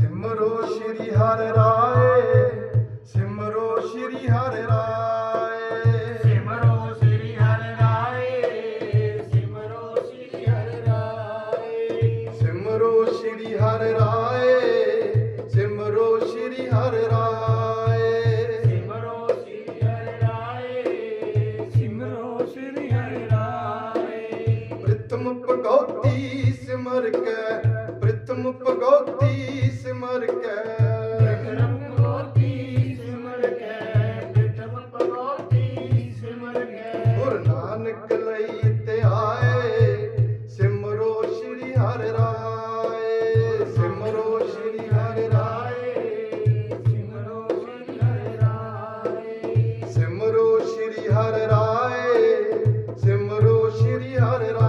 ਸਿਮਰੋ ਸ਼੍ਰੀ ਹਰਿ ਰਾਏ ਸਿਮਰੋ ਸ਼੍ਰੀ ਹਰਿ ਰਾਏ। ਸਿਮਰੋ ਸ੍ਰੀ ਹਰਿ ਰਾਏ ਸਿਮਰੋ ਸ੍ਰੀ ਹਰਿ ਰਾਏ। ਸਿਮਰੋ ਸ਼੍ਰੀ ਹਰਿ ਰਾਏ ਸਿਮਰੋ ਸ਼੍ਰੀ ਹਰਿ ਰਾਏ। ਸਿਮਰੋ ਸ੍ਰੀ ਹਰਿ ਰਾਏ ਸਿਮਰੋ ਸ੍ਰੀ ਹਰਿ ਰਾਏ। ਪ੍ਰਿਤਮ ਭਗਉਤੀ ਸਿਮਰ ਕੈ ਪ੍ਰਿਤਮ ਭਗਉਤੀ ਸਿਮਰ ਕੈ। ਬਿਕਰਮ ਗੋਤੀ ਸਿਮਰ ਕੇ ਬਿਕਰਮ ਭਗਵਤੀ ਸਿਮਰ ਕੇ। ਗੁਰ ਨਾਨਕ ਲਈ ਤੇ ਆਏ ਸਿਮਰੋ ਸ਼੍ਰੀ ਹਰਿ ਰਾਏ। ਸਿਮਰੋ ਸ਼੍ਰੀ ਹਰਿ ਰਾਏ ਸਿਮਰੋ ਸ੍ਰੀ ਹਰਿ ਰਾਏ। ਸਿਮਰੋ ਸ਼੍ਰੀ ਹਰਿ ਰਾਏ ਸਿਮਰੋ ਸ਼੍ਰੀ ਹਰਿ ਰਾਏ।